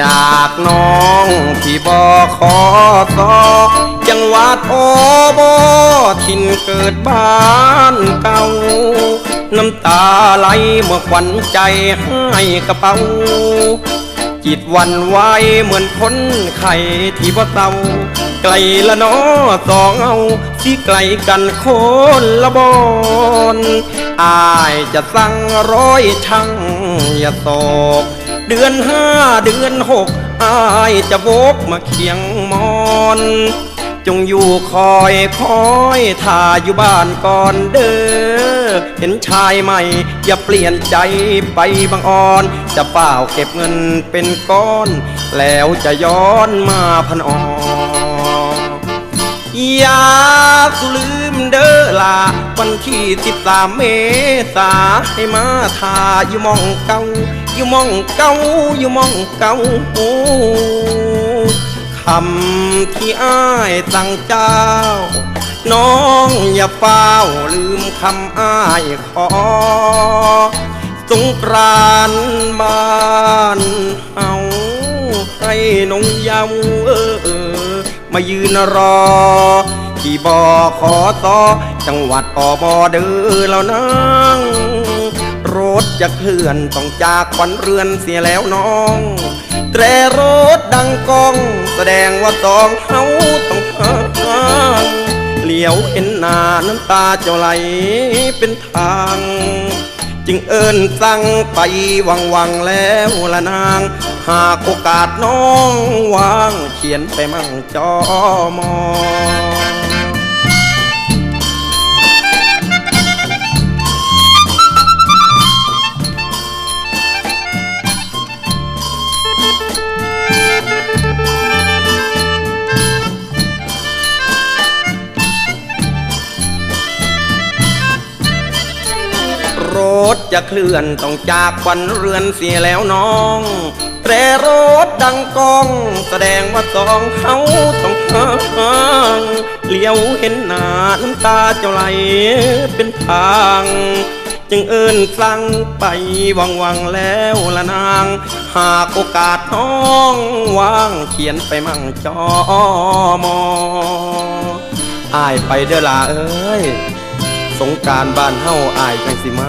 จากน้องที่บอขอสอจังหวัดโอบอถิ่นเกิดบ้านเก่า น้ำตาไหลเมื่อขวัญใจให้กระเป๋า จิตวันไหวเหมือนคนไข่ที่บ่เศร้าไกลละนอสองเอาที่ไกลกันโคนละบอนอายจะสั่งร้อยช่างอย่าโศก เดือนห้าเดือนหกอายจะโบกมาเคียงมอน จงอยู่คอยคอยถ่าอยู่บ้านก่อนเด้อเห็นชายใหม่ อย่าเปลี่ยนใจไปบางอ่อน จะเปล่าเก็บเงินเป็นก้อน แล้วจะย้อนมาพันอ่ออย่า สุลืมเด้อลา วันที่สิบสามเมษาให้มาทาอยู่มองเก่าอยู่มองเก่าอยู่มองเก่าคำที่อ้ายสั่งเจ้า น้องอย่าเฝ้าลืมคำอ้ายขอ สงกรานบ้านเฮาให้นงเยาวเออเออมายืนรอ ที่บอขอต่อจังหวัดอบอเด้อแล้วนางรถจะเคลื่อนต้องจากขวัญเรือนเสียแล้วน้องแตรรถดังกอง แสดงว่าสองเฮาต้องห่างเหลียวเห็นหน้าน้ำตาเจ้าไหลเป็นทาง จึงเอิญสั่งไปวังวังแล้วละนาง หากโอกาสน้องว่าง เขียนไปมั่งจอมอร ถจะเคลื่อนต้องจากควันเรือนเสียแล้วน้องแตรรถดังกอง แสดงว่าสองเขาต้องห่างเลี้ยวเห็นหน้าน้ำตาเจ้าไหลเป็นทาง จึงเอิญสั่งไปวังวังแล้วละนาง หากโอกาสน้องว่างเขียนไปมั่งจอมออายไปเด้อลาเอ้ยสงการบ้านเฮาอายจังสิมา